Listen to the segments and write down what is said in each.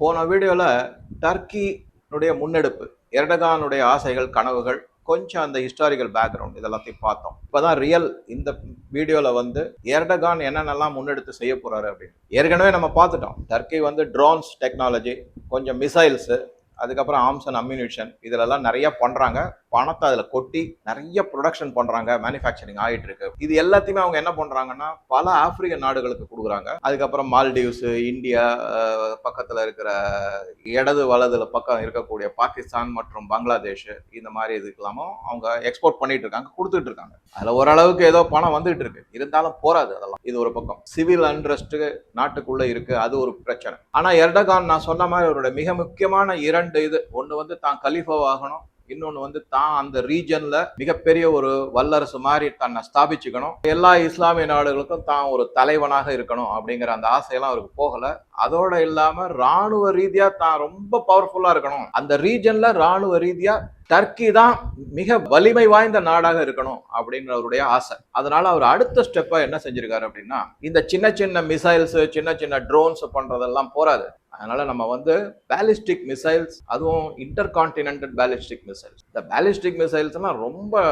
போன வீடியோவில் டர்க்கினுடைய முன்னெடுப்பு எர்டகானுடைய ஆசைகள் கனவுகள் கொஞ்சம் அந்த ஹிஸ்டாரிக்கல் பேக்ரவுண்ட் இதெல்லாத்தையும் பார்த்தோம். இப்போதான் ரியல் இந்த வீடியோவில் வந்து எர்டகான் என்னென்னலாம் முன்னெடுத்து செய்ய போகிறாரு அப்படின்னு. ஏற்கனவே நம்ம பார்த்துட்டோம். டர்க்கி வந்து ட்ரோன்ஸ் டெக்னாலஜி கொஞ்சம் மிசைல்ஸு அதுக்கப்புறம் ஆம்ஸ் அண்ட் அம்யூனிஷன் இதிலெல்லாம் நிறையா பண்ணுறாங்க பணத்தை அதில் கொட்டி நிறைய ப்ரொடக்ஷன் பண்ணுறாங்க மேனுஃபேக்சரிங் ஆகிட்டு இருக்கு இது எல்லாத்தையுமே அவங்க என்ன பண்ணுறாங்கன்னா பல ஆப்பிரிக்க நாடுகளுக்கு கொடுக்குறாங்க. அதுக்கப்புறம் மால்டீவ்ஸ் இந்தியா பக்கத்தில் இருக்கிற இடது வலதுல பக்கம் இருக்கக்கூடிய பாகிஸ்தான் மற்றும் பங்களாதேஷ் இந்த மாதிரி இதுக்கெல்லாமும் அவங்க எக்ஸ்போர்ட் பண்ணிட்டு இருக்காங்க கொடுத்துட்டு இருக்காங்க. அதில் ஓரளவுக்கு ஏதோ பணம் வந்துட்டு இருக்கு. இருந்தாலும் போராது அதெல்லாம். இது ஒரு பக்கம். சிவில் அண்ட்ரஸ்ட் நாட்டுக்குள்ளே இருக்கு. அது ஒரு பிரச்சனை. ஆனால் எர்டகான் நான் சொன்ன மாதிரி அவரோட மிக முக்கியமான இரண்டு இது. ஒன்று வந்து தான் கலிஃபாவாகணும் இன்னொன்று வந்து தான் அந்த ரீஜனில் மிகப்பெரிய ஒரு வல்லரசு மாதிரி தன்னை ஸ்தாபிச்சுக்கணும். எல்லா இஸ்லாமிய நாடுகளுக்கும் தான் ஒரு தலைவனாக இருக்கணும் அப்படிங்கிற அந்த ஆசையெல்லாம் அவருக்கு போகலை. அதோட இல்லாமல் ராணுவ ரீதியாக தான் ரொம்ப பவர்ஃபுல்லாக இருக்கணும். அந்த ரீஜனில் ராணுவ ரீதியாக டர்க்கி தான் மிக வலிமை வாய்ந்த நாடாக இருக்கணும் அப்படின்ற அவருடைய ஆசை. அதனால அவர் அடுத்த ஸ்டெப்பா என்ன செஞ்சிருக்காரு அப்படின்னா இந்த சின்ன சின்ன மிசைல்ஸ் சின்ன சின்ன ட்ரோன்ஸ் பண்றதெல்லாம் போறாது அதனால நம்ம வந்து பேலிஸ்டிக் மிசைல்ஸ் அதுவும் இன்டர் கான்டினென்டல் பேலிஸ்டிக் மிசைல்ஸ் இந்த பேலிஸ்டிக் மிசைல்ஸ்லாம் ரொம்ப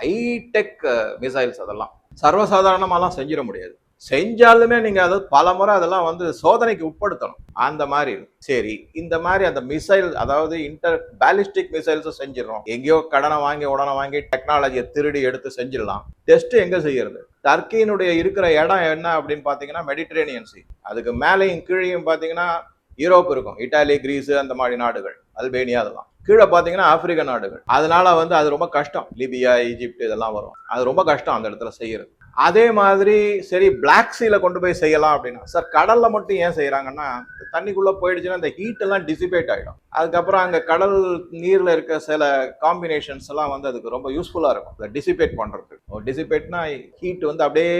ஹைடெக் மிசைல்ஸ் அதெல்லாம். சர்வசாதாரணமாலாம் செஞ்சிட முடியாது. செஞ்சாலுமே நீங்க அதாவது பல முறை அதெல்லாம் வந்து சோதனைக்கு உட்படுத்தணும். அந்த மாதிரி. சரி இந்த மாதிரி அந்த மிசைல் அதாவது இன்டர் பேலிஸ்டிக் மிசைல்ஸும் செஞ்சிடறோம். எங்கேயோ கடனை வாங்கி உடனே வாங்கி டெக்னாலஜியை திருடி எடுத்து செஞ்சிடலாம். டெஸ்ட் எங்க செய்யறது? டர்க்கியினுடைய இருக்கிற இடம் என்ன அப்படின்னு பார்த்தீங்கன்னா மெடிட்டரேனியன் சி அதுக்கு மேலேயும் கீழேயும் பார்த்தீங்கன்னா யூரோப் இருக்கும். இட்டாலி கிரீஸ் அந்த மாதிரி நாடுகள். அல்பேனியா அதெல்லாம். கீழே பார்த்தீங்கன்னா ஆப்பிரிக்க நாடுகள். அதனால வந்து அது ரொம்ப கஷ்டம். லிபியா ஈஜிப்ட் இதெல்லாம் வரும். அது ரொம்ப கஷ்டம் அந்த இடத்துல செய்யறது. அதே மாதிரி சரி பிளாக் சீல கொண்டு போய் செய்யலாம் அப்படின்னா சார் கடல்ல மட்டும் ஏன் செய்யறாங்கன்னா தண்ணிக்குள்ள போயிடுச்சுன்னா அந்த ஹீட் எல்லாம் டிசிபேட் ஆகிடும் அதுக்கப்புறம் அங்க கடல் நீர்ல இருக்க சில காம்பினேஷன்ஸ் எல்லாம் வந்து அதுக்கு ரொம்ப யூஸ்ஃபுல்லா இருக்கும். அதை டிசிபேட் பண்றதுக்கு. டிசிபேட்னா ஹீட் வந்து அப்படியே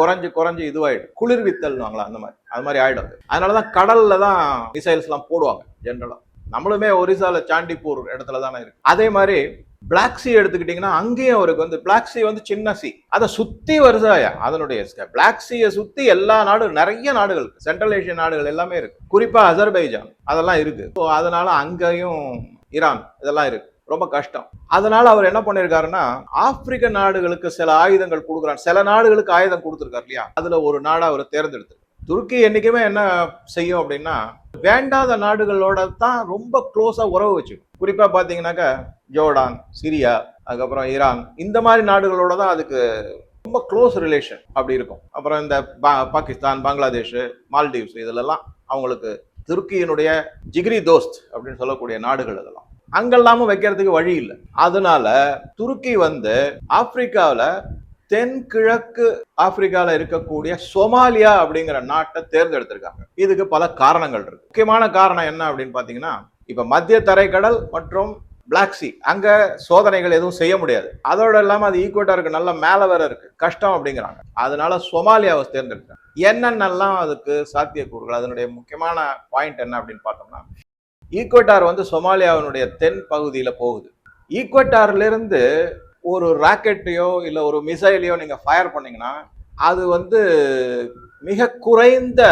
குறைஞ்சு குறைஞ்சு இதுவாயிடும். குளிர்வித்தல்னுவாங்களா அந்த மாதிரி. அது மாதிரி ஆயிடும் அதனாலதான் கடல்ல தான் மிசைல்ஸ் எல்லாம் போடுவாங்க ஜென்ரலா நம்மளுமே ஒரிசால சாண்டிப்பூர் இடத்துல தானே இருக்கு. அதே மாதிரி பிளாக் சி எடுத்துக்கிட்டீங்கன்னா அங்கேயும் அவருக்கு வந்து பிளாக் சி வந்து சின்ன சி அதை சுற்றி வருதாயா அதனுடைய பிளாக் சீயை சுற்றி எல்லா நாடும் நிறைய நாடுகள் சென்ட்ரல் ஏஷியன் நாடுகள் எல்லாமே இருக்கு. குறிப்பாக அசர்பைஜான் அதெல்லாம் இருக்கு. ஸோ அதனால அங்கேயும் ஈரான் இதெல்லாம் இருக்கு. ரொம்ப கஷ்டம். அதனால அவர் என்ன பண்ணியிருக்காருன்னா ஆப்பிரிக்க நாடுகளுக்கு சில ஆயுதங்கள் கொடுக்குறாரு. சில நாடுகளுக்கு ஆயுதம் கொடுத்துருக்காரு இல்லையா? அதில் ஒரு நாடாக அவர் தேர்ந்தெடுத்து துருக்கி என்றைக்குமே என்ன செய்யும் அப்படின்னா வேண்டாத நாடுகளோட தான் ரொம்ப க்ளோஸாக உறவு வச்சுக்கும். குறிப்பாக பார்த்தீங்கன்னாக்கா ஜோர்டான் சிரியா அதுக்கப்புறம் ஈரான். இந்த மாதிரி நாடுகளோட தான் அதுக்கு ரொம்ப க்ளோஸ் ரிலேஷன் அப்படி இருக்கும். அப்புறம் இந்த பா- பாகிஸ்தான் பங்களாதேஷ் மால்டீவ்ஸ் இதுலெல்லாம் அவங்களுக்கு துருக்கியினுடைய ஜிகிரி தோஸ்த் அப்படின்னு சொல்லக்கூடிய நாடுகள் இதெல்லாம் அங்கெல்லாமும் வைக்கிறதுக்கு வழி இல்லை. அதனால துருக்கி வந்து ஆப்பிரிக்காவில் தென்கிழக்கு ஆப்பிரிக்காவில் இருக்கக்கூடிய சோமாலியா அப்படிங்கிற நாட்டை தேர்ந்தெடுத்திருக்காங்க. இதுக்கு பல காரணங்கள் இருக்கு. முக்கியமான காரணம் என்ன அப்படின்னு பார்த்தீங்கன்னா இப்போ மத்திய தரைக்கடல் மற்றும் பிளாக் சி அங்கே சோதனைகள் எதுவும் செய்ய முடியாது. அதோட இல்லாமல் அது ஈக்குவேட்டருக்கு நல்ல மேலே வேற இருக்குது கஷ்டம் அப்படிங்கிறாங்க. அதனால சோமாலியாவை தேர்ந்தெடுக்கிறாங்க. என்னென்னலாம் அதுக்கு சாத்தியக்கூறுகள்? அதனுடைய முக்கியமான பாயிண்ட் என்ன அப்படின்னு பார்த்தோம்னா ஈக்குவட்டார் வந்து சோமாலியாவினுடைய தென் பகுதியில் போகுது. ஈக்குவட்டார்லேருந்து ஒரு ராக்கெட்டையோ இல்லை ஒரு மிசைலையோ நீங்கள் ஃபயர் பண்ணிங்கன்னா அது வந்து மிக குறைந்த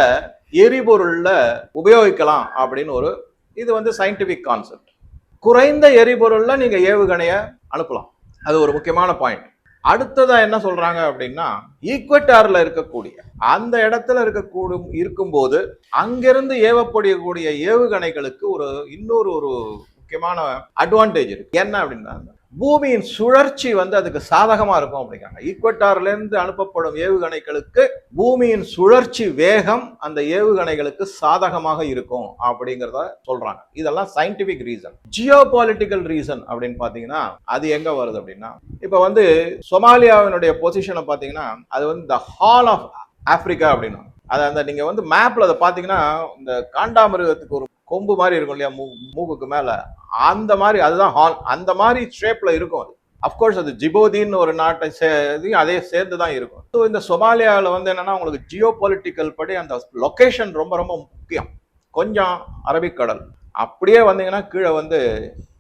எரிபொருளில் உபயோகிக்கலாம் அப்படின்னு ஒரு இது வந்து சயின்டிபிக் கான்செப்ட் குறைந்த எரிபொருள்ல நீங்க ஏவுகணைய அனுப்பலாம். அது ஒரு முக்கியமான பாயிண்ட் அடுத்ததா என்ன சொல்றாங்க அப்படின்னா ஈக்வட்டாரில் இருக்கக்கூடிய அந்த இடத்துல இருக்கக்கூடும் இருக்கும்போது அங்கிருந்து ஏவப்படக்கூடிய ஏவுகணைகளுக்கு ஒரு இன்னொரு ஒரு முக்கியமான அட்வான்டேஜ் இருக்கு. என்ன அப்படின்னா பூமியின் சுழற்சி வந்து அதுக்கு சாதகமாக இருக்கும் அப்படிங்கிறாங்க. ஈக்குவட்டார்லேருந்து அனுப்பப்படும் ஏவுகணைகளுக்கு பூமியின் சுழற்சி வேகம் அந்த ஏவுகணைகளுக்கு சாதகமாக இருக்கும் அப்படிங்கிறத சொல்றாங்க. இதெல்லாம் scientific reason geopolitical reason அப்படின்னு பார்த்தீங்கன்னா அது எங்க வருது அப்படின்னா இப்போ வந்து சொமாலியாவினுடைய பொசிஷனை பார்த்தீங்கன்னா அது வந்து த ஹால் ஆஃப் ஆப்பிரிக்கா அப்படின்னா. அது அந்த நீங்கள் வந்து மேப்பில் அதை பார்த்தீங்கன்னா இந்த காண்டாமிருகத்துக்கு ஒரு கொம்பு மாதிரி இருக்கும் இல்லையா மூ மூக்குக்கு மேலே. அந்த மாதிரி அதுதான் ஹால் அந்த மாதிரி ஷேப்ல இருக்கும் அது. அஃப்கோர்ஸ் அது ஜிபோதின்னு ஒரு நாட்டை சே அதே சேர்ந்து தான் இருக்கும். ஸோ இந்த சொமாலியாவில் வந்து என்னென்னா உங்களுக்கு ஜியோ பொலிட்டிக்கல் படி அந்த லொக்கேஷன் ரொம்ப ரொம்ப முக்கியம். கொஞ்சம் அரபிக்கடல் அப்படியே வந்தீங்கன்னா கீழே வந்து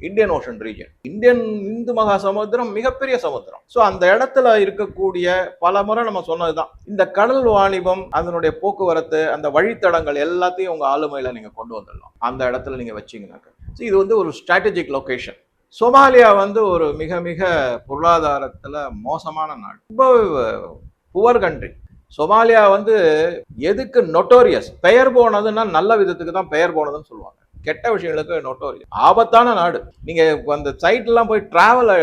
இந்தியன் ஓஷன் ரீஜன் இந்தியன் இந்து மகா சமுத்திரம் மிகப்பெரிய சமுத்திரம். ஸோ அந்த இடத்துல இருக்கக்கூடிய பல முறை நம்ம சொன்னதுதான். இந்த கடல் வாணிபம் அதனுடைய போக்குவரத்து அந்த வழித்தடங்கள் எல்லாத்தையும் உங்கள் ஆளுமையில் நீங்கள் கொண்டு வந்துடலாம். அந்த இடத்துல நீங்கள் வச்சீங்கன்னாக்க. ஸோ இது வந்து ஒரு ஸ்ட்ராட்டஜிக் லொக்கேஷன் சோமாலியா வந்து ஒரு மிக மிக பொருளாதாரத்தில் மோசமான நாடு. ரொம்ப புவர் கண்ட்ரி சோமாலியா வந்து எதுக்கு நொட்டோரியஸ் பெயர் போனதுன்னா நல்ல விதத்துக்கு தான் பெயர் போனதுன்னு சொல்லுவாங்க. கெட்ட விஷயங்களுக்கு நொட்டோரியஸ் ஆபத்தான நாடு. நீங்கள் அந்த சைட்லாம் போய் ட்ராவல்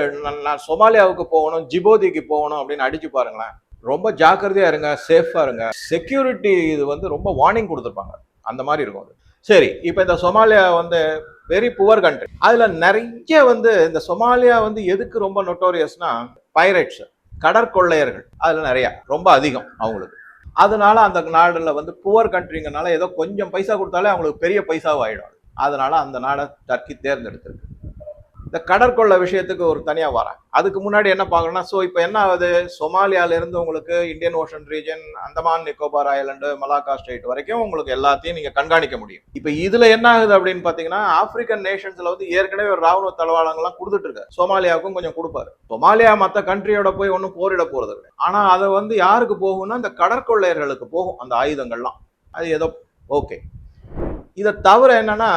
நான் சோமாலியாவுக்கு போகணும் ஜிபோதிக்கு போகணும் அப்படின்னு அடிச்சு பாருங்களேன். ரொம்ப ஜாக்கிரதையா இருங்க சேஃபாக இருங்க. செக்யூரிட்டி இது வந்து ரொம்ப வார்னிங் கொடுத்துருப்பாங்க. அந்த மாதிரி இருக்கும் அது. சரி இப்போ இந்த சோமாலியா வந்து வெரி புவர் கண்ட்ரி அதில் நிறைய வந்து இந்த சோமாலியா வந்து எதுக்கு ரொம்ப நொட்டோரியஸ்னா பைரட்ஸ் கடற்கொள்ளையர்கள். அதில் நிறையா ரொம்ப அதிகம் அவங்களுக்கு. அதனால அந்த நாடில் வந்து புவர் கண்ட்ரிங்கனால ஏதோ கொஞ்சம் பைசா கொடுத்தாலே அவங்களுக்கு பெரிய பைசாவாயிடும். அதனால அந்த நாடை டர்க்கி தேர்ந்தெடுத்திருக்கு. இந்த கடற்கொள்ள விஷயத்துக்கு ஒரு தனியாக வரேன் அதுக்கு முன்னாடி என்ன பார்க்கணும்னா ஸோ இப்போ என்ன ஆகுது? சோமாலியாவிலேருந்து உங்களுக்கு Indian Ocean region Andaman Nicobar island Malacca strait வரைக்கும் உங்களுக்கு எல்லாத்தையும் நீங்கள் கண்காணிக்க முடியும். இப்போ இதில் என்ன ஆகுது அப்படின்னு பார்த்தீங்கன்னா ஆப்பிரிக்கன் நேஷன்ஸில் வந்து ஏற்கனவே ஒரு ராணுவ தளவாளங்கள்லாம் கொடுத்துட்டு இருக்காரு. சோமாலியாவுக்கும் கொஞ்சம் கொடுப்பாரு. சொமாலியா மற்ற கண்ட்ரியோட போய் ஒன்றும் போரிட போகிறது இல்லை. ஆனால் அதை வந்து யாருக்கு போகும்னா இந்த கடற்கொள்ளையர்களுக்கு போகும் அந்த ஆயுதங்கள்லாம். அது ஏதோ ஓகே இதை தவிர என்னன்னா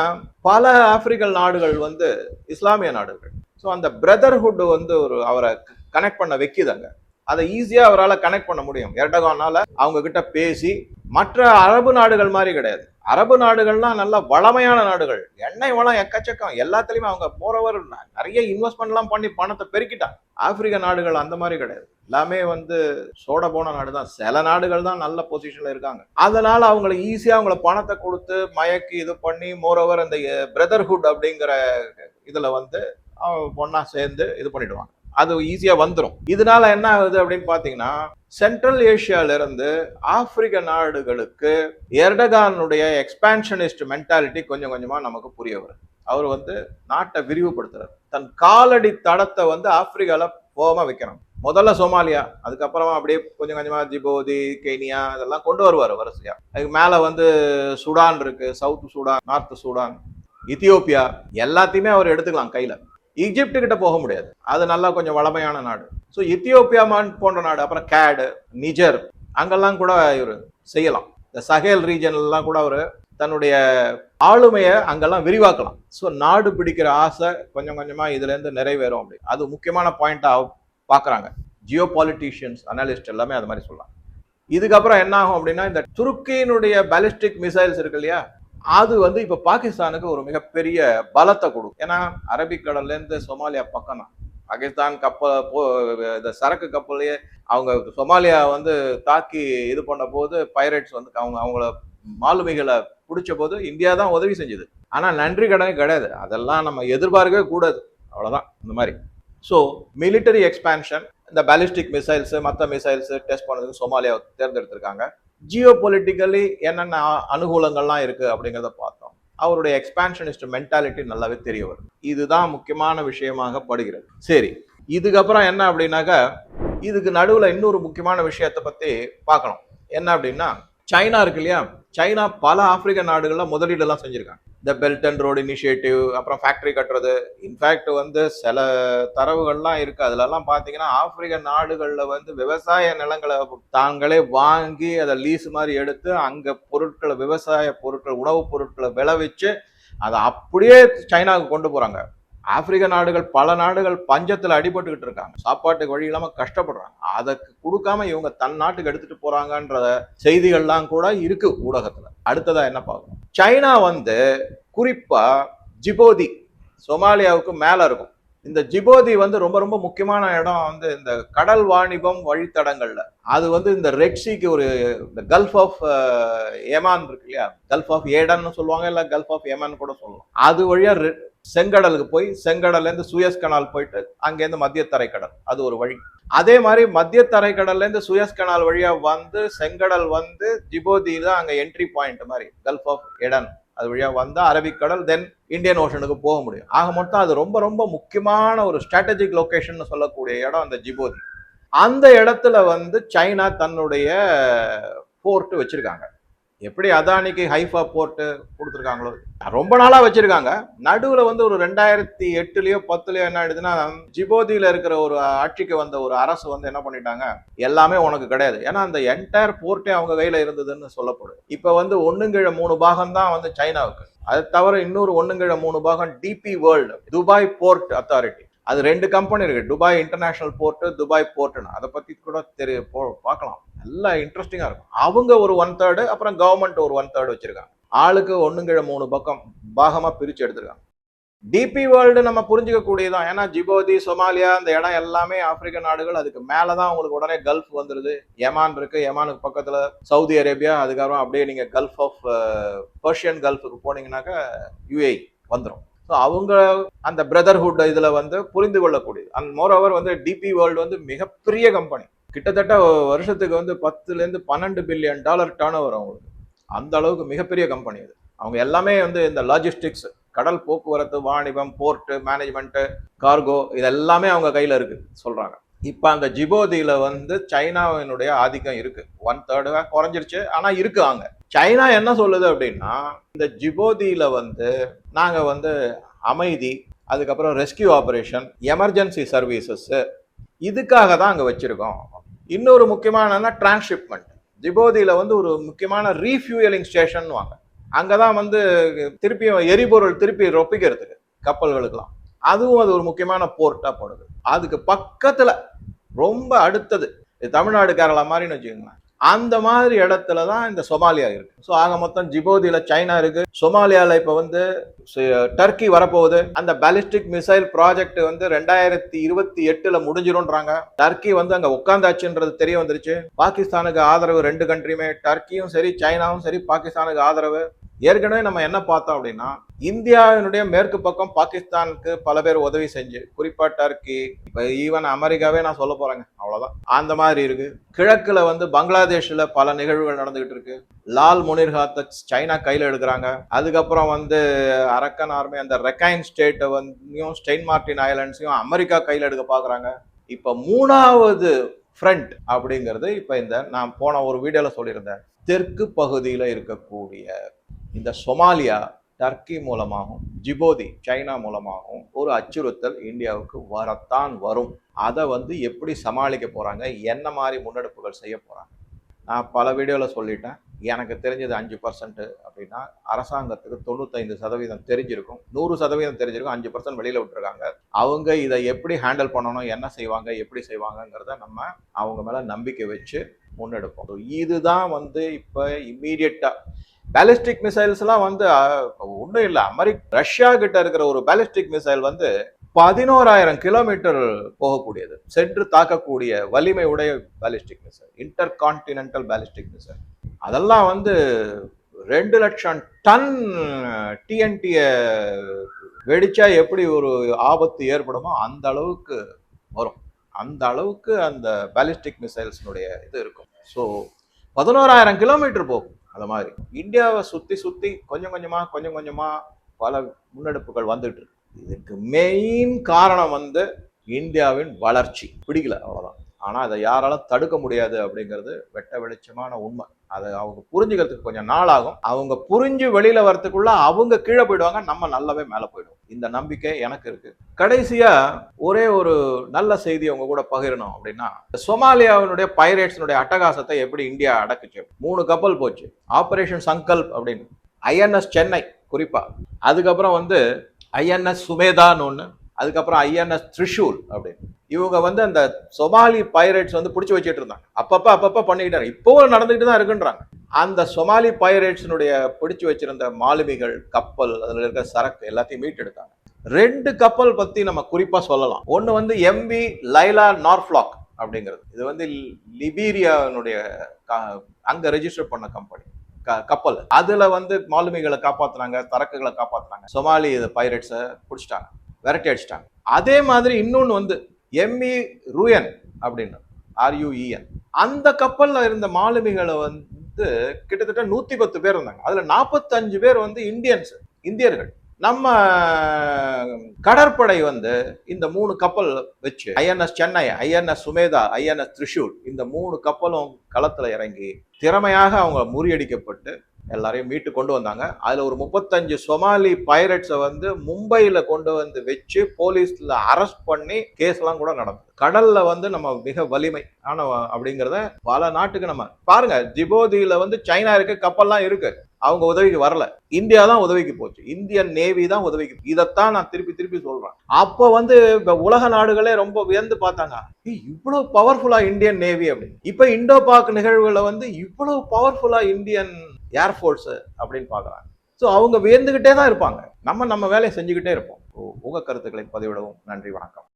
பல ஆப்பிரிக்கல் நாடுகள் வந்து இஸ்லாமிய நாடுகள். ஸோ அந்த பிரதர்ஹுட் வந்து ஒரு அவரை கனெக்ட் பண்ண வைக்குதாங்க. அதை ஈஸியாக அவரால் கனெக்ட் பண்ண முடியும். எர்டகானால அவங்க கிட்ட பேசி மற்ற அரபு நாடுகள் மாதிரி கிடையாது. அரபு நாடுகள்லாம் நல்ல வளமையான நாடுகள். எண்ணெய் வளம் எக்கச்சக்கம். எல்லாத்துலேயுமே அவங்க போறவர் நிறைய இன்வெஸ்ட்மெண்ட்லாம் பண்ணி பணத்தை பெருக்கிட்டாங்க. ஆப்பிரிக்க நாடுகள் அந்த மாதிரி கிடையாது. எல்லாமே வந்து சோட போன நாடு தான். சில நாடுகள் தான் நல்ல பொசிஷன்ல இருக்காங்க. அதனால அவங்கள ஈஸியா அவங்கள பணத்தை கொடுத்து மயக்கி இது பண்ணி மோரோவர் அந்த eh, பிரதர்ஹுட் அப்படிங்கிற இதுல வந்து ஒன்றா சேர்ந்து இது பண்ணிடுவாங்க. அது ஈஸியா வந்துடும் இதனால என்ன ஆகுது அப்படின்னு பாத்தீங்கன்னா சென்ட்ரல் ஏஷியால இருந்து ஆப்பிரிக்க நாடுகளுக்கு எர்டகானுடைய எக்ஸ்பான்ஷனிஸ்ட் மென்டாலிட்டி கொஞ்சம் கொஞ்சமா நமக்கு புரிய வருது. அவர் வந்து நாட்டை விரிவுபடுத்துறாரு. தன் காலடி தடத்தை வந்து ஆப்பிரிக்கால போகாம வைக்கணும் முதல்ல சோமாலியா அதுக்கப்புறமா அப்படியே கொஞ்சம் கொஞ்சமா ஜிபோதி கெனியா இதெல்லாம் கொண்டு வருவார் வரிசையா. அதுக்கு மேல வந்து சுடான் இருக்கு South Sudan North Sudan Ethiopia எல்லாத்தையுமே அவர் எடுத்துக்கலாம் கையில. ஈஜிப்டு கிட்ட போக முடியாது. அது நல்லா கொஞ்சம் வளமையான நாடு. ஸோ இத்தியோப்பியா போன்ற நாடு அப்புறம் கேடு நிஜர் அங்கெல்லாம் கூட இவர் செய்யலாம். இந்த சஹேல் ரீஜன்லாம் கூட அவர் தன்னுடைய ஆளுமையை அங்கெல்லாம் விரிவாக்கலாம். ஸோ நாடு பிடிக்கிற ஆசை கொஞ்சம் கொஞ்சமாக இதுலேருந்து நிறைவேறும் அப்படி. அது முக்கியமான பாயிண்ட்டாக பார்க்குறாங்க ஜியோ பாலிட்டிஷியன்ஸ் அனாலிஸ்ட் எல்லாமே அது மாதிரி சொல்லலாம் இதுக்கப்புறம் என்ன ஆகும் அப்படின்னா இந்த துருக்கியினுடைய பேலிஸ்டிக் மிசைல்ஸ் இருக்கு இல்லையா? அது வந்து இப்போ பாகிஸ்தானுக்கு ஒரு மிகப்பெரிய பலத்தை கொடுக்கும். ஏன்னா அரபிக்கடல்லேருந்து சோமாலியா பக்கம் தான். பாகிஸ்தான் கப்பல் போ இந்த சரக்கு கப்பல்லையே அவங்க சொமாலியா வந்து தாக்கி இது பண்ண போது பைரட்ஸ் வந்து அவங்க அவங்கள மாலுமிகளை பிடிச்ச போது இந்தியா தான் உதவி செஞ்சது. ஆனால் நன்றி கடன் கிடையாது. அதெல்லாம் நம்ம எதிர்பார்க்கவே கூடாது. அவ்வளோதான் இந்த மாதிரி. ஸோ மிலிட்டரி எக்ஸ்பான்ஷன் இந்த பேலிஸ்டிக் மிசைல்ஸ் மற்ற மிசைல்ஸ் டெஸ்ட் பண்ணதுக்கு சோமாலியாவை தேர்ந்தெடுத்திருக்காங்க. ஜியோ பொலிட்டிக்கலி என்னென்ன அனுகூலங்கள்லாம் இருக்குது அப்படிங்கிறத பார்த்தோம். அவருடைய எக்ஸ்பான்ஷனிஸ்ட் மென்டாலிட்டி நல்லாவே தெரிய வரும் இதுதான் முக்கியமான விஷயமாக படுகிறது. சரி இதுக்கப்புறம் என்ன அப்படின்னாக்கா இதுக்கு நடுவில் இன்னொரு முக்கியமான விஷயத்தை பற்றி பார்க்கணும். என்ன அப்படின்னா சைனா இருக்கு இல்லையா? சைனா பல ஆப்பிரிக்க நாடுகளில் முதலீடெல்லாம் செஞ்சுருக்காங்க. இந்த பெல்ட் அண்ட் ரோடு இனிஷியேட்டிவ் அப்புறம் ஃபேக்ட்ரி கட்டுறது. இன்ஃபேக்ட் வந்து சில தரவுகள்லாம் இருக்குது அதிலெல்லாம் பார்த்தீங்கன்னா ஆப்பிரிக்க நாடுகளில் வந்து விவசாய நிலங்களை தாங்களே வாங்கி அதை லீஸ் மாதிரி எடுத்து அங்கே பொருட்களை விவசாய பொருட்கள் உணவுப் பொருட்களை விளைவிச்சு அதை அப்படியே சைனாவுக்கு கொண்டு போகிறாங்க ஆப்பிரிக்க நாடுகள் பல நாடுகள் பஞ்சத்தில் அடிபட்டுக்கிட்டு இருக்காங்க. சாப்பாட்டுக்கு வழி இல்லாமல் கஷ்டப்படுறாங்க. அதை கொடுக்காம இவங்க தன் நாட்டுக்கு எடுத்துட்டு போறாங்கன்ற செய்திகள்லாம் கூட இருக்கு ஊடகத்தில். அடுத்ததா என்ன பார்க்கணும்? சைனா வந்து குறிப்பா ஜிபோதி சொமாலியாவுக்கு மேல இருக்கும். இந்த ஜிபோதி வந்து ரொம்ப ரொம்ப முக்கியமான இடம் வந்து இந்த கடல் வாணிபம் வழித்தடங்கள்ல. அது வந்து இந்த ரெட்சிக்கு ஒரு இந்த கல்ஃப் ஆஃப் ஏமான் இருக்கு இல்லையா? கல்ஃப் ஆஃப் ஏடன்னு சொல்லுவாங்க இல்ல கல்ஃப் ஆஃப் ஏமான் கூட சொல்லுவாங்க அது வழியா செங்கடலுக்கு போய் செங்கடல்லேருந்து சுயஸ் கனால் போயிட்டு அங்கேருந்து மத்திய தரைக்கடல். அது ஒரு வழி. அதே மாதிரி மத்திய தரைக்கடல்லேருந்து சுயஸ் கனால் வழியாக வந்து செங்கடல் வந்து ஜிபோதி தான் அங்கே என்ட்ரி பாயிண்ட் மாதிரி கல்ஃப் ஆஃப் எடன் அது வழியாக வந்தால் அரபிக்கடல் தென் இந்தியன் ஓஷனுக்கு போக முடியும். ஆக மொத்தம் அது ரொம்ப ரொம்ப முக்கியமான ஒரு ஸ்ட்ராட்டஜிக் லொக்கேஷன் சொல்லக்கூடிய இடம் அந்த ஜிபோதி. அந்த இடத்துல வந்து சைனா தன்னுடைய போர்ட்டு வச்சிருக்காங்க. எப்படி அதானிக்கு ஹைஃபா போர்ட்டு கொடுத்துருக்காங்களோ ரொம்ப நாளாக வச்சுருக்காங்க. நடுவில் வந்து ஒரு ரெண்டாயிரத்தி எட்டுலேயோ பத்துலேயோ என்ன ஆயிடுதுன்னா ஜிபோதியில் இருக்கிற ஒரு ஆட்சிக்கு வந்த ஒரு அரசு வந்து என்ன பண்ணிட்டாங்க எல்லாமே உனக்கு கிடையாது. ஏன்னா அந்த என்டையர் போர்ட்டே அவங்க கையில் இருந்ததுன்னு சொல்லப்படுது இப்போ வந்து ஒன்றுங்கிழ மூணு பாகம் தான் வந்து சைனாவுக்கு. அது தவிர இன்னொரு ஒன்றுங்கிழ மூணு பாகம் DP World Dubai port authority அது ரெண்டு கம்பெனி இருக்கு. துபாய் இன்டர்நேஷனல் போர்ட்டு துபாய் போர்ட்டுன்னு அதை பத்தி கூட தெரிய போ பார்க்கலாம் நல்லா இன்ட்ரெஸ்டிங்காக இருக்கும். அவங்க ஒரு ஒன் தேர்டு அப்புறம் கவர்மெண்ட் ஒரு ஒன் தேர்டு வச்சிருக்காங்க. ஆளுக்கு ஒண்ணுங்கிழ மூணு பக்கம் பாகமாக பிரித்து எடுத்திருக்காங்க. டிபி வேர்ல்டு நம்ம புரிஞ்சுக்கக்கூடியதான் ஏன்னா ஜிபோதி சொமாலியா அந்த இடம் எல்லாமே ஆப்பிரிக்க நாடுகள். அதுக்கு மேலே தான் உங்களுக்கு உடனே கல்ஃப் வந்துருது. யமான் இருக்கு. யமானுக்கு பக்கத்தில் சவுதி அரேபியா அதுக்கப்புறம் அப்படியே நீங்கள் கல்ஃப் ஆஃப் பர்ஷியன் கல்ஃபுக்கு போனீங்கன்னாக்கா யுஏ வந்துடும் ஸோ அவங்க அந்த பிரதர்ஹுட் இதில் வந்து புரிந்து கொள்ளக்கூடியது. அண்ட் மோரோவர் வந்து டிபி வேர்ல்டு வந்து மிகப்பெரிய கம்பெனி கிட்டத்தட்ட வருஷத்துக்கு வந்து பத்துலேருந்து பன்னெண்டு பில்லியன் டாலர் டேர்ன் ஓவர் அவங்களுக்கு. அந்த அளவுக்கு மிகப்பெரிய கம்பெனி அது அவங்க எல்லாமே வந்து இந்த லாஜிஸ்டிக்ஸ் கடல் போக்குவரத்து வாணிபம் போர்ட்டு மேனேஜ்மெண்ட்டு கார்கோ இது எல்லாமே அவங்க கையில் இருக்குது சொல்கிறாங்க இப்போ அந்த ஜிபோதியில் வந்து சைனாவினுடைய ஆதிக்கம் இருக்கு. ஒன் தேர்டாக குறைஞ்சிருச்சு. ஆனால் இருக்கு அங்க. சைனா என்ன சொல்லுது அப்படின்னா இந்த ஜிபோதியில் வந்து நாங்கள் வந்து அமைதி அதுக்கப்புறம் ரெஸ்கியூ ஆப்ரேஷன் எமர்ஜென்சி சர்வீசஸ்ஸு இதுக்காக தான் அங்கே வச்சுருக்கோம். இன்னொரு முக்கியமான டிரான்ஸ்ஷிப்மெண்ட் ஜிபோதியில் வந்து ஒரு முக்கியமான ரீஃபியூயலிங் ஸ்டேஷன் வாங்க அங்கதான் வந்து திருப்பி எரிபொருள் திருப்பி ரொப்பிக்கிறதுக்கு கப்பல்களுக்கெல்லாம். அதுவும் அது ஒரு முக்கியமான போர்ட்டாக போடுது. அதுக்கு பக்கத்தில் ரொம்ப அடுத்தது தமிழ்நாடு கேரளா மாதிரின்னு வச்சுக்கோங்களேன். அந்த மாதிரி இடத்துல தான் இந்த சொமாலியா இருக்கு. ஸோ ஆக மொத்தம் ஜிபோதியில் சைனா இருக்கு. சோமாலியாவில் இப்போ வந்து டர்க்கி வரப்போகுது. அந்த பேலிஸ்டிக் மிசைல் ப்ராஜெக்ட் வந்து ரெண்டாயிரத்தி இருபத்தி எட்டுல முடிஞ்சிரும்ன்றாங்க டர்க்கி வந்து அங்கே உட்காந்தாச்சுன்றது தெரிய வந்துருச்சு. பாகிஸ்தானுக்கு ஆதரவு ரெண்டு கண்ட்ரியுமே டர்க்கியும் சரி சைனாவும் சரி பாகிஸ்தானுக்கு ஆதரவு. ஏற்கனவே நம்ம என்ன பார்த்தோம் அப்படின்னா இந்தியாவினுடைய மேற்கு பக்கம் பாகிஸ்தானுக்கு பல பேர் உதவி செஞ்சு குறிப்பா டர்க்கி இப்போ ஈவன் அமெரிக்காவே நான் சொல்ல போறேங்க அவ்வளோதான் அந்த மாதிரி இருக்கு. கிழக்குல வந்து பங்களாதேஷ்ல பல நிகழ்வுகள் நடந்துகிட்டு இருக்கு. லால் முனிர்ஹாத்தை சைனா கையில் எடுக்கிறாங்க. அதுக்கப்புறம் வந்து அரக்கன் ஆர்மி அந்த ரெக்கைன் ஸ்டேட்டை வந்து ஸ்டெயின் மார்டின் ஐலண்ட்ஸையும் அமெரிக்கா கையில் எடுக்க பார்க்குறாங்க இப்போ மூணாவது ஃப்ரண்ட் அப்படிங்கிறது இப்போ இந்த நான் போன ஒரு வீடியோவில் சொல்லியிருந்தேன். தெற்கு பகுதியில் இருக்கக்கூடிய இந்த சொமாலியா டர்க்கி மூலமாகவும் ஜிபோதி சைனா மூலமாகவும் ஒரு அச்சுறுத்தல் இந்தியாவுக்கு வரத்தான் வரும். அதை வந்து எப்படி சமாளிக்க போகிறாங்க என்ன மாதிரி முன்னெடுப்புகள் செய்ய போகிறாங்க நான் பல வீடியோவில் சொல்லிட்டேன். எனக்கு தெரிஞ்சது அஞ்சு பர்சன்ட் அப்படின்னா அரசாங்கத்துக்கு தொண்ணூத்தைந்து சதவீதம் தெரிஞ்சிருக்கும். நூறு சதவீதம் தெரிஞ்சிருக்கும். அஞ்சு பர்சன்ட் வெளியில் விட்டுருக்காங்க. அவங்க இதை எப்படி ஹேண்டில் பண்ணணும்? என்ன செய்வாங்க? எப்படி செய்வாங்கங்கிறத நம்ம அவங்க மேலே நம்பிக்கை வச்சு முன்னெடுப்போம். இதுதான் வந்து இப்போ இம்மீடியட்டாக பேலிஸ்டிக் மிசைல்ஸ்லாம் வந்து ஒன்றும் இல்லை. அமெரிக் ரஷ்யா கிட்ட இருக்கிற ஒரு பேலிஸ்டிக் மிசைல் வந்து பதினோராயிரம் கிலோமீட்டர் போகக்கூடியது. சென்று தாக்கக்கூடிய வலிமை உடைய ballistic missile intercontinental ballistic missile அதெல்லாம் வந்து ரெண்டு லட்சம் டன் டிஎன்டியை வெடிச்சா எப்படி ஒரு ஆபத்து ஏற்படுமோ அந்த அளவுக்கு வரும். அந்த அளவுக்கு அந்த பேலிஸ்டிக் மிசைல்ஸினுடைய இது இருக்கும். ஸோ பதினோராயிரம் கிலோமீட்டர் போகும் அது மாதிரி. இந்தியாவை சுற்றி சுற்றி கொஞ்சம் கொஞ்சமாக கொஞ்சம் கொஞ்சமாக பல முன்னெடுப்புகள் வந்துட்டு இருக்கு. இதுக்கு மெயின் காரணம் வந்து இந்தியாவின் வளர்ச்சி. பிடிக்கல அவ்வளோதான் ஆனால் அதை யாரால தடுக்க முடியாது அப்படிங்கிறது வெட்ட வெளிச்சமான உண்மை. அதை அவங்க புரிஞ்சுக்கிறதுக்கு கொஞ்சம் நாள் ஆகும் அவங்க புரிஞ்சு வெளியில வரத்துக்குள்ள அவங்க கீழே போயிடுவாங்க நம்ம நல்லாவே மேலே போயிடுவோம். இந்த நம்பிக்கை எனக்கு இருக்கு. கடைசியா ஒரே ஒரு நல்ல செய்தி அவங்க கூட பகிரணும் அப்படின்னா சொமாலியாவினுடைய பைரேட்ஸினுடைய அட்டகாசத்தை எப்படி இந்தியா அடக்குச்சு? மூணு கப்பல் போச்சு. ஆபரேஷன் சங்கல்ப் அப்படின்னு. ஐஎன்எஸ் சென்னை குறிப்பா. அதுக்கப்புறம் வந்து ஐஎன்எஸ் சுமேதான்னு ஒன்று அதுக்கப்புறம் ஐஎன்எஸ் த்ரிஷூல் அப்படின்னு. இவங்க வந்து அந்த சொமாலி பைரேட்ஸ் வந்து பிடிச்சி வச்சுட்டு இருந்தாங்க. அப்பப்ப அப்பப்ப பண்ணிக்கிட்டாங்க. இப்போவும் நடந்துகிட்டு தான் இருக்குன்றாங்க. அந்த சொமாலி பைரேட்ஸினுடைய பிடிச்சி வச்சிருந்த மாலுமிகள் கப்பல் அதில் இருக்க சரக்கு எல்லாத்தையும் மீட்டெடுத்தாங்க. ரெண்டு கப்பல் பத்தி நம்ம குறிப்பா சொல்லலாம். ஒன்று வந்து எம்வி லைலா நார்ஃப்ளாக் அப்படிங்கிறது. இது வந்து லிபீரியாவினுடைய க- அங்க ரெஜிஸ்டர் பண்ண கம்பெனி கப்பல். அதுல வந்து மாலுமிகளை காப்பாத்துனாங்க சரக்குகளை காப்பாத்துனாங்க. சொமாலி பைரட்ஸை பிடிச்சிட்டாங்க. விரட்டி அடிச்சிட்டாங்க. அதே மாதிரி இன்னொன்று வந்து எம்இ ரூயன் அப்படின்னு ஆர்யூஇஎன் அந்த கப்பலில் இருந்த மாலுமிகளை வந்து கிட்டத்தட்ட நூத்தி பத்து பேர் இருந்தாங்க. அதுல நாற்பத்தஞ்சு பேர் வந்து இந்தியன்ஸ் இந்தியர்கள். நம்ம கடற்படை வந்து இந்த மூணு கப்பல் வச்சு INS Chennai INS Sumedha INS Trishul இந்த மூணு கப்பலும் களத்தில் இறங்கி திறமையாக அவங்க முறியடிக்கப்பட்டு எல்லாரையும் மீட்டு கொண்டு வந்தாங்க. அதில் ஒரு முப்பத்தஞ்சு சொமாலி பைரட்ஸை வந்து மும்பையில் கொண்டு வந்து வச்சு போலீஸில் அரெஸ்ட் பண்ணி கேஸ்லாம் கூட நடந்தது. கடல்ல வந்து நம்ம மிக வலிமை ஆனால் அப்படிங்கிறத பல நாட்டுக்கு நம்ம பாருங்க ஜிபோதியில் வந்து சைனா இருக்கு கப்பல்லாம் இருக்கு. அவங்க உதவிக்கு வரல. இந்தியா தான் உதவிக்கு போச்சு. இந்தியன் நேவி தான் உதவிக்கு இதைத்தான் நான் திருப்பி திருப்பி சொல்றேன். அப்போ வந்து உலக நாடுகளே ரொம்ப வியந்து பார்த்தாங்க. இவ்வளவு பவர்ஃபுல்லா இந்தியன் நேவி அப்படின்னு. இப்போ இண்டோ பாக் நிகழ்வுகளை வந்து இவ்வளவு பவர்ஃபுல்லா இந்தியன் ஏர்ஃபோர்ஸு அப்படின்னு பார்க்குறாங்க. ஸோ அவங்க வியந்துக்கிட்டே தான் இருப்பாங்க. நம்ம நம்ம வேலையை செஞ்சுக்கிட்டே இருப்போம். உங்கள் கருத்துக்களை பதிவிடவும் நன்றி வணக்கம்.